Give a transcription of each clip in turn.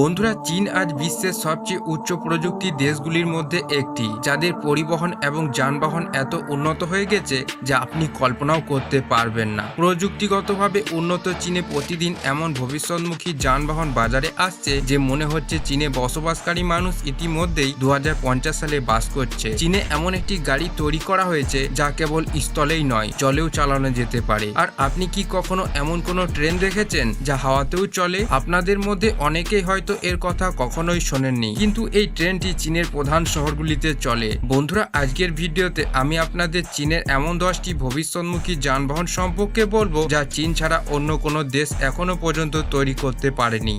বন্ধুরা, চীন আজ বিশ্বের সবচেয়ে উচ্চ প্রযুক্তি দেশগুলির মধ্যে একটি, যাদের পরিবহন এবং যানবাহন এত উন্নত হয়ে গেছে যা আপনি কল্পনাও করতে পারবেন না। প্রযুক্তিগতভাবে উন্নত চীনে প্রতিদিন এমন ভবিষ্যৎমুখী যানবাহন বাজারে আসছে যে মনে হচ্ছে চীনে বসবাসকারী মানুষ ইতিমধ্যেই দু হাজার পঞ্চাশ সালে বাস করছে। চীনে এমন একটি গাড়ি তৈরি করা হয়েছে যা কেবল স্থলেই নয় জলেও চালানো যেতে পারে। আর আপনি কি কখনো এমন কোনো ট্রেন দেখেছেন যা হাওয়াতেও চলে? আপনাদের মধ্যে অনেকেই হয়তো এর কথা কখনোই শোনেননি। কিন্তু এই ট্রেনটি চীনের প্রধান শহরগুলিতে চলে। বন্ধুরা, আজকের ভিডিওতে আমি আপনাদের চীনের এমন দশটি ভবিষ্যৎমুখী যানবাহন সম্পর্কে বলব যা চীন ছাড়া অন্য কোনো দেশ এখনও পর্যন্ত তৈরি করতে পারেনি।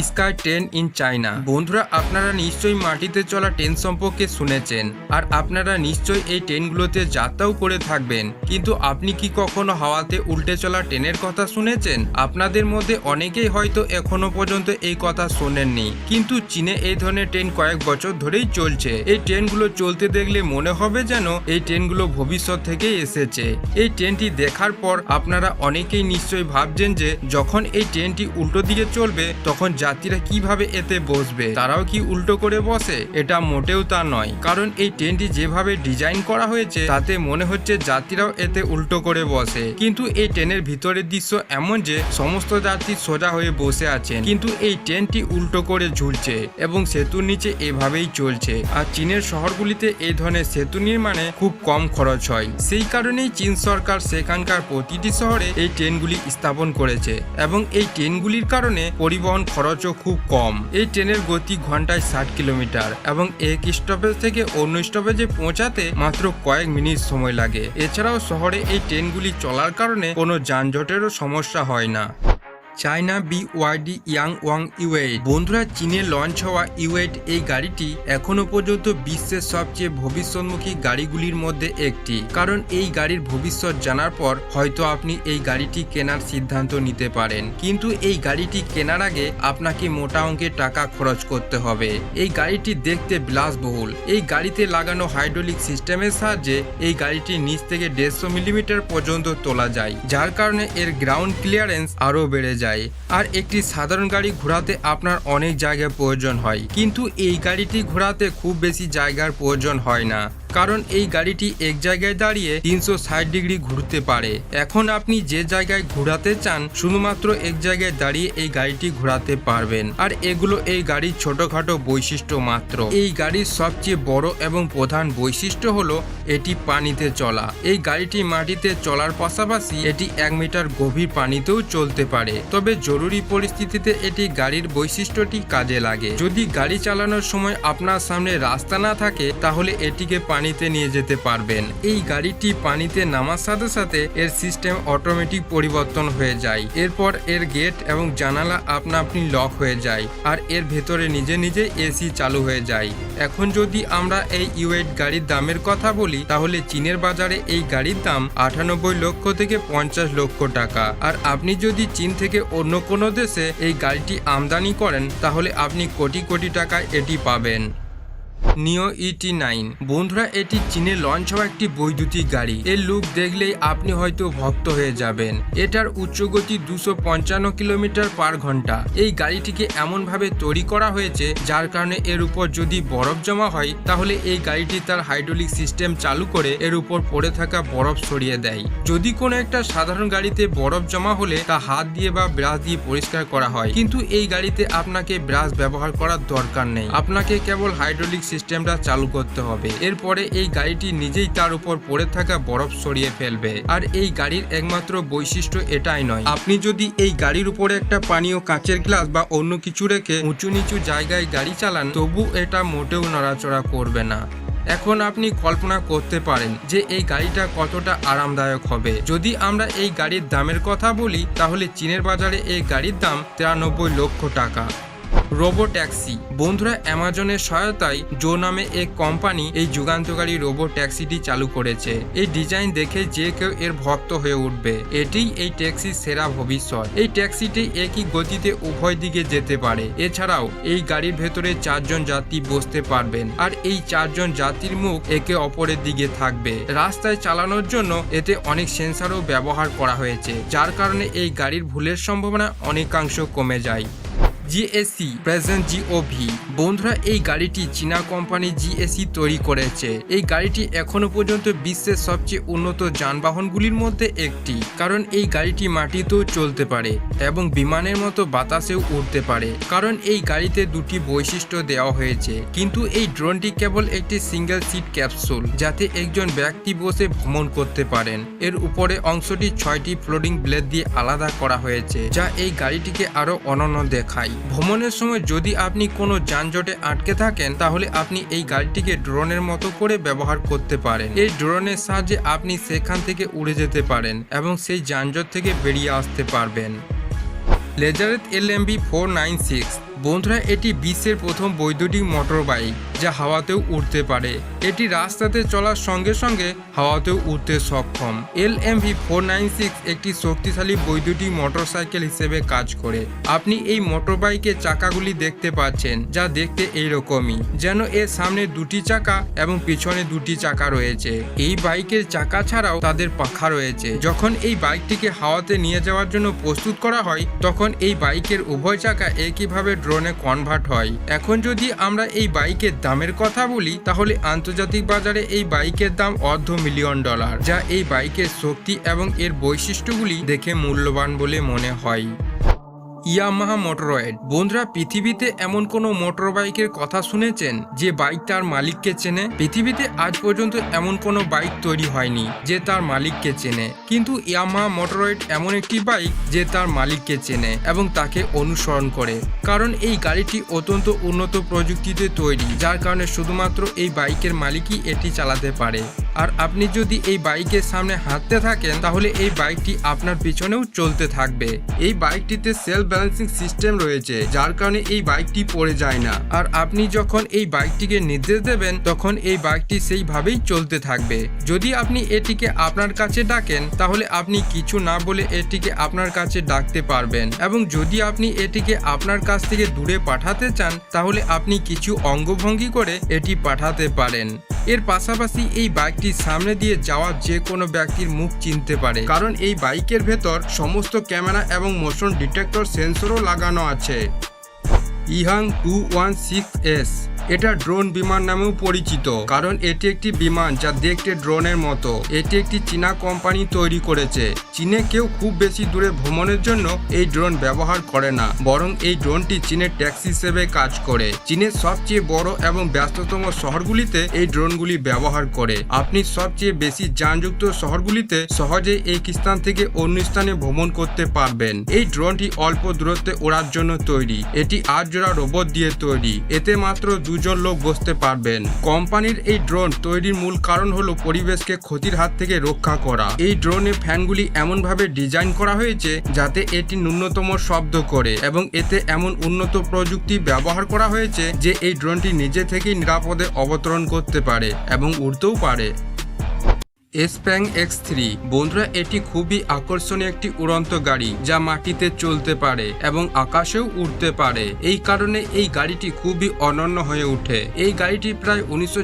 Sky train in China. বন্ধুরা, আপনারা নিশ্চয়ই মাটিতে চলা ট্রেন সম্পর্কে শুনেছেন, আর আপনারা নিশ্চয়ই এই ট্রেনগুলোতে যাত্রাও করে থাকবেন। কিন্তু আপনি কি কখনো হাওয়াতে উল্টে চলা ট্রেনের কথা শুনেছেন? আপনাদের মধ্যে অনেকেই হয়তো এখনও পর্যন্ত এই কথা শোনেননি। কিন্তু চীনে এই ধরনের ট্রেন কয়েক বছর ধরেই চলছে। এই ট্রেনগুলো চলতে দেখলে মনে হবে যেন এই ট্রেনগুলো ভবিষ্যৎ থেকেই এসেছে। এই ট্রেনটি দেখার পর আপনারা অনেকেই নিশ্চয়ই ভাবছেন যে যখন এই ট্রেনটি উল্টো দিকে চলবে, তখন যাত্রীরা কীভাবে এতে বসবে? তারাও কি উল্টো করে বসে? এটা মোটেও তা নয়। কারণ এই ট্রেনটি যেভাবে ডিজাইন করা হয়েছে, তাতে মনে হচ্ছে যাত্রীরাও এতে উল্টো করে বসে। কিন্তু এই ট্রেনের ভিতরের দৃশ্য এমন যে, সমস্ত যাত্রী সোজা হয়ে বসে আছেন। কিন্তু এই ট্রেনটি উল্টো করে ঝুলছে এবং সেতুর নিচে এভাবেই চলছে। আর চীনের শহরগুলিতে এই ধরনের সেতু নির্মাণে খুব কম খরচ হয়। সেই কারণেই চীন সরকার সেখানকার প্রতিটি শহরে এই ট্রেনগুলি স্থাপন করেছে। এবং এই ট্রেনগুলির কারণে পরিবহন খরচও খুব কম। এই ট্রেনের গতি ঘন্টায় ষাট কিলোমিটার এবং এক স্টপেজ থেকে অন্য স্টপেজে পৌঁছাতে মাত্র কয়েক মিনিট সময় লাগে। এছাড়াও শহরে এই ট্রেনগুলি চলার কারণে কোনো যানজটেরও সমস্যা হয় না। China B YD Yang Wang U eight বন্ধুরা, চীনে লঞ্চ হওয়া ইউএইট এই গাড়িটি এখনও পর্যন্ত বিশ্বের সবচেয়ে ভবিষ্যৎমুখী গাড়িগুলির মধ্যে একটি। কারণ এই গাড়ির ভবিষ্যৎ জানার পর হয়তো আপনি এই গাড়িটি কেনার সিদ্ধান্ত নিতে পারেন। কিন্তু এই গাড়িটি কেনার আগে আপনাকে মোটা অঙ্কের টাকা খরচ করতে হবে। এই গাড়িটি দেখতে বিলাসবহুল। এই গাড়িতে লাগানো হাইড্রোলিক সিস্টেমের সাহায্যে এই গাড়িটি নিচ থেকে দেড়শো মিলিমিটার পর্যন্ত তোলা যায়। যার কারণে এর গ্রাউন্ড ক্লিয়ারেন্স আরও বেড়ে যায়। আর একটি সাধারণ গাড়ি ঘোরাতে আপনার অনেক জায়গার প্রয়োজন হয়। কিন্তু এই গাড়িটি ঘোরাতে খুব বেশি জায়গার প্রয়োজন হয় না। কারণ এই গাড়িটি এক জায়গায় দাঁড়িয়ে তিনশো ষাট ডিগ্রি ঘুরতে পারে। এখন আপনি যে জায়গায় ঘোরাতে চান, শুধুমাত্র এক জায়গায় দাঁড়িয়ে এই গাড়িটি ঘোরাতে পারবেন। আর এগুলো এই গাড়ির ছোটখাটো বৈশিষ্ট্য মাত্র। এই গাড়ির সবচেয়ে বড় এবং প্রধান বৈশিষ্ট্য হলো এটি পানিতে চলা। এই গাড়িটি মাটিতে চলার পাশাপাশি এটি এক মিটার গভীর পানিতেও চলতে পারে। তবে জরুরি পরিস্থিতিতে এটি গাড়ির বৈশিষ্ট্যটি কাজে লাগে। যদি গাড়ি চালানোর সময় আপনার সামনে রাস্তা না থাকে, তাহলে এটিকে পানিতে নিয়ে যেতে পারবেন। এই গাড়িটি পানিতে নামার সাথে সাথে এর সিস্টেম অটোমেটিক পরিবর্তন হয়ে যায়। এরপর এর গেট এবং জানালা আপনা আপনি লক হয়ে যায় আর এর ভেতরে নিজে নিজে এসি চালু হয়ে যায়। এখন যদি আমরা এই ইউএইট গাড়ির দামের কথা বলি, তাহলে চীনের বাজারে এই গাড়ির দাম আটানব্বই লক্ষ থেকে পঞ্চাশ লক্ষ টাকা। আর আপনি যদি চীন থেকে অন্য কোনো দেশে এই গাড়িটি আমদানি করেন, তাহলে আপনি কোটি কোটি টাকায় এটি পাবেন। নিও ইটি নাইন। বন্ধুরা, এটি চীনে লঞ্চ হওয়া একটি বৈদ্যুতিক গাড়ি। এর লুক দেখলেই আপনি হয়তো ভক্ত হয়ে যাবেন। এটার উচ্চগতি দুশো পঞ্চান্ন কিলোমিটার পার ঘণ্টা। এই গাড়িটিকে এমনভাবে তৈরি করা হয়েছে, যার কারণে এর উপর যদি বরফ জমা হয়, তাহলে এই গাড়িটি তার হাইড্রোলিক সিস্টেম চালু করে এর উপর পড়ে থাকা বরফ সরিয়ে দেয়। যদি কোনো একটা সাধারণ গাড়িতে বরফ জমা হলে, তা হাত দিয়ে বা ব্রাশ দিয়ে পরিষ্কার করা হয়। কিন্তু এই গাড়িতে আপনাকে ব্রাশ ব্যবহার করার দরকার নেই। আপনাকে কেবল হাইড্রোলিক সিস্টেমটা চালু করতে হবে। এরপরে এই গাড়িটি নিজেই তার উপর পড়ে থাকা বরফ সরিয়ে ফেলবে। আর এই গাড়ির একমাত্র বৈশিষ্ট্য এটাই নয়। আপনি যদি এই গাড়ির উপরে একটা পানীয় কাচের গ্লাস বা অন্য কিছু রেখে উঁচু নিচু জায়গায় গাড়ি চালান, তবু এটা মোটেও নড়াচড়া করবে না। এখন আপনি কল্পনা করতে পারেন যে এই গাড়িটা কতটা আরামদায়ক হবে। যদি আমরা এই গাড়ির দামের কথা বলি, তাহলে চীনের বাজারে এই গাড়ির দাম তিরানব্বই লক্ষ টাকা। রোবো ট্যাক্সি বন্ধুরা, অ্যামাজনের সহায়তায় জো নামে এক কোম্পানি এই যুগান্তকারী রোবো ট্যাক্সিটি চালু করেছে। এই ডিজাইন দেখে যে কেউ এর ভক্ত হয়ে উঠবে। এটিই এই ট্যাক্সির সেরা ভবিষ্যৎ। এই ট্যাক্সিটি একই গতিতে উভয় দিকে যেতে পারে। এছাড়াও, এই গাড়ির ভেতরে চারজন যাত্রী বসতে পারবেন আর এই চারজন যাত্রীর মুখ একে অপরের দিকে থাকবে। রাস্তায় চালানোর জন্য এতে অনেক সেন্সারও ব্যবহার করা হয়েছে, যার কারণে এই গাড়ির ভুলের সম্ভাবনা অনেকাংশ কমে যায়। জিএসি প্রেজেন্ট জিওভি বন্ধুরা, এই গাড়িটি চীনা কোম্পানি জিএসি তৈরি করেছে। এই গাড়িটি এখনও পর্যন্ত বিশ্বের সবচেয়ে উন্নত যানবাহনগুলির মধ্যে একটি, কারণ এই গাড়িটি মাটিতেও চলতে পারে এবং বিমানের মতো বাতাসেও উড়তে পারে। কারণ এই গাড়িতে দুটি বৈশিষ্ট্য দেওয়া হয়েছে, কিন্তু এই ড্রোনটি কেবল একটি সিঙ্গেল সিট ক্যাপসুল যাতে একজন ব্যক্তি বসে ভ্রমণ করতে পারেন। এর উপরে অংশটি ছয়টি ফ্লোরিং ব্লেড দিয়ে আলাদা করা হয়েছে, যা এই গাড়িটিকে আরও অনন্য দেখায়। ভ্রমণের সময় যদি আপনি কোনো যানজটে আটকে থাকেন, তাহলে আপনি এই গাড়িটিকে ড্রোনের মতো করে ব্যবহার করতে পারেন। এই ড্রোনের সাহায্যে আপনি সেখান থেকে উড়ে যেতে পারেন এবং সেই যানজট থেকে বেরিয়ে আসতে পারবেন। Lazareth L M B four nine six. বন্ধুরা, এটি বিশ্বের প্রথম বৈদ্যুতিক মোটর বাইক যা হাওয়াতেও উড়তে পারে। এটি রাস্তাতে চলার সঙ্গে সঙ্গে হাওয়াতেও উড়তে সক্ষম। L M V four nine six একটি শক্তিশালী বৈদ্যুতিক মোটরসাইকেল হিসেবে কাজ করে। আপনি এই মোটর বাইকের চাকাগুলি দেখতে পাচ্ছেন, যা দেখতে এইরকমই, যেন এর সামনে দুটি চাকা এবং পিছনে দুটি চাকা রয়েছে। এই বাইকের চাকা ছাড়াও তাদের পাখা রয়েছে। যখন এই বাইকটিকে হাওয়াতে নিয়ে যাওয়ার জন্য প্রস্তুত করা হয়, তখন এই বাইকের উভয় চাকা একইভাবে ড্রোনে কনভার্ট হয়। এখন যদি আমরা এই বাইকের দামের কথা বলি, তাহলে আন্তর্জাতিক বাজারে এই বাইকের দাম অর্ধ মিলিয়ন ডলার, যা এই বাইকের শক্তি এবং এর বৈশিষ্ট্যগুলি দেখে মূল্যবান বলে মনে হয়। ইয়ামাহা মোটরয়েড বন্ধুরা, পৃথিবীতে এমন কোনো মোটর বাইকের কথা শুনেছেন যে বাইক তার মালিককে চেনে? পৃথিবীতে আজ পর্যন্ত এমন কোনো বাইক তৈরি হয়নি যে তার মালিককে চেনে। কিন্তু ইয়ামাহা মোটরয়েড এমন একটি বাইক যে তার মালিককে চেনে এবং তাকে অনুসরণ করে। কারণ এই গাড়িটি অত্যন্ত উন্নত প্রযুক্তিতে তৈরি, যার কারণে শুধুমাত্র এই বাইকের মালিকই এটি চালাতে পারে। আর আপনি যদি এই বাইকের সামনে হাঁটতে থাকেন, তাহলে এই বাইকটি আপনার পিছনেও চলতে থাকবে। এই বাইকটিতে সেলফ ব্যালেন্সিং সিস্টেম রয়েছে, যার কারণে এই বাইকটি পড়ে যায় না। আর আপনি যখন এই বাইকটিকে নির্দেশ দেবেন, তখন এই বাইকটি সেইভাবেই চলতে থাকবে। যদি আপনি এটিকে আপনার কাছে ডাকেন, তাহলে আপনি কিছু না বলে এটিকে আপনার কাছে ডাকতে পারবেন। এবং যদি আপনি এটিকে আপনার কাছ থেকে দূরে পাঠাতে চান, তাহলে আপনি কিছু অঙ্গভঙ্গি করে এটি পাঠাতে পারেন। এর পাশাপাশি এই বাইকটির সামনে দিয়ে যাওয়া যে কোনো ব্যক্তির মুখ চিনতে পারে। কারণ এই বাইকের ভেতর সমস্ত ক্যামেরা এবং মোশন ডিটেক্টর সেন্সরও লাগানো আছে। EHang two one six S. এটা ড্রোন বিমান নামেও পরিচিত, কারণ এটি একটি বিমান যা দেখতে ড্রোনের মতো। এটি একটি চীনা কোম্পানি তৈরি করেছে। চীনে কেউ খুব বেশি দূরে ভ্রমণের জন্য এই ড্রোন ব্যবহার করে না, বরং এই ড্রোনটি চীনের ট্যাক্সি হিসেবে কাজ করে। চীনের সবচেয়ে বড় এবং ব্যস্ততম শহরগুলিতে এই ড্রোনগুলি ব্যবহার করে। আপনি সবচেয়ে বেশি যানযুক্ত শহরগুলিতে সহজে এই স্থান থেকে অন্য স্থানে ভ্রমণ করতে পারবেন। এই ড্রোনটি অল্প দূরত্বে ওড়ার জন্য তৈরি। এটি আট জোড়া রোবট দিয়ে তৈরি। এতে মাত্র দুজন লোক বসতে পারবেন। কোম্পানির এই ড্রোন তৈরির মূল কারণ হলো পরিবেশকে ক্ষতির হাত থেকে রক্ষা করা। এই ড্রোনের ফ্যানগুলি এমনভাবে ডিজাইন করা হয়েছে যাতে এটি ন্যূনতম শব্দ করে এবং এতে এমন উন্নত প্রযুক্তি ব্যবহার করা হয়েছে যে এই ড্রোনটি নিজে থেকেই নিরাপদে অবতরণ করতে পারে এবং উড়তেও পারে। XPeng X three. বন্ধুরা, এটি খুবই আকর্ষণীয় একটি উড়ন্ত গাড়ি যা মাটিতে চলতে পারে এবং আকাশেও উঠতে পারে। এই কারণে এই গাড়িটি খুবই অনন্য হয়ে ওঠে। এই গাড়িটি প্রায় উনিশশো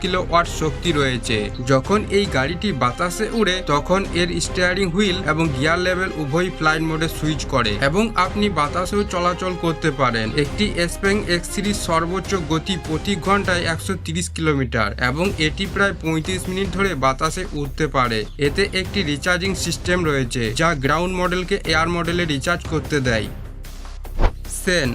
কিলো ওয়াট শক্তি রয়েছে। যখন এই গাড়িটি বাতাসে উড়ে, তখন এর স্টিয়ারিং হুইল এবং গিয়ার লেভেল উভয় ফ্লাইট মোডে সুইচ করে এবং আপনি বাতাসেও চলাচল করতে পারেন। একটি এসপ্যাং এক্স থ্রির সর্বোচ্চ গতি প্রতি ঘন্টায় একশো কিলোমিটার এবং এটি প্রায় পঁয়ত্রিশ মিনিট ধরে বাতাসে উঠতে পারে। এতে একটি রিচার্জিং সিস্টেম রয়েছে, যা গ্রাউন্ড মডেলকে এয়ার মডেলে রিচার্জ করতে দেয়। সেন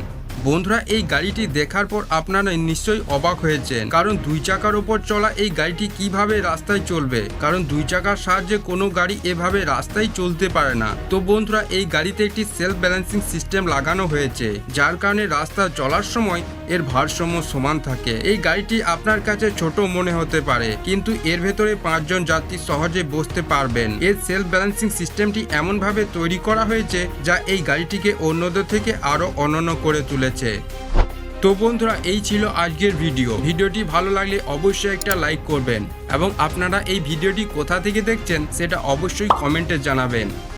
বন্ধুরা, এই গাড়িটি দেখার পর আপনারা নিশ্চয়ই অবাক হয়েছেন। কারণ দুই চাকার ওপর চলা এই গাড়িটি কীভাবে রাস্তায় চলবে? কারণ দুই চাকার সাহায্যে কোনো গাড়ি এভাবে রাস্তায় চলতে পারে না। তো বন্ধুরা, এই গাড়িতে একটি সেলফ ব্যালেন্সিং সিস্টেম লাগানো হয়েছে, যার কারণে রাস্তা চলার সময় এর ভারসাম্য সমান থাকে। এই গাড়িটি আপনার কাছে ছোট মনে হতে পারে, কিন্তু এর ভেতরে পাঁচজন যাত্রী সহজে বসতে পারবেন। এর সেলফ ব্যালেন্সিং সিস্টেমটি এমনভাবে তৈরি করা হয়েছে, যা এই গাড়িটিকে অন্যদের থেকে আরও অনন্য করে তুলেছে তো বন্ধুরা, এই ছিল আজকের ভিডিও। ভিডিওটি ভালো লাগলে অবশ্যই একটা লাইক করবেন এবং আপনারা এই ভিডিওটি কোথা থেকে দেখছেন সেটা অবশ্যই কমেন্টে জানাবেন।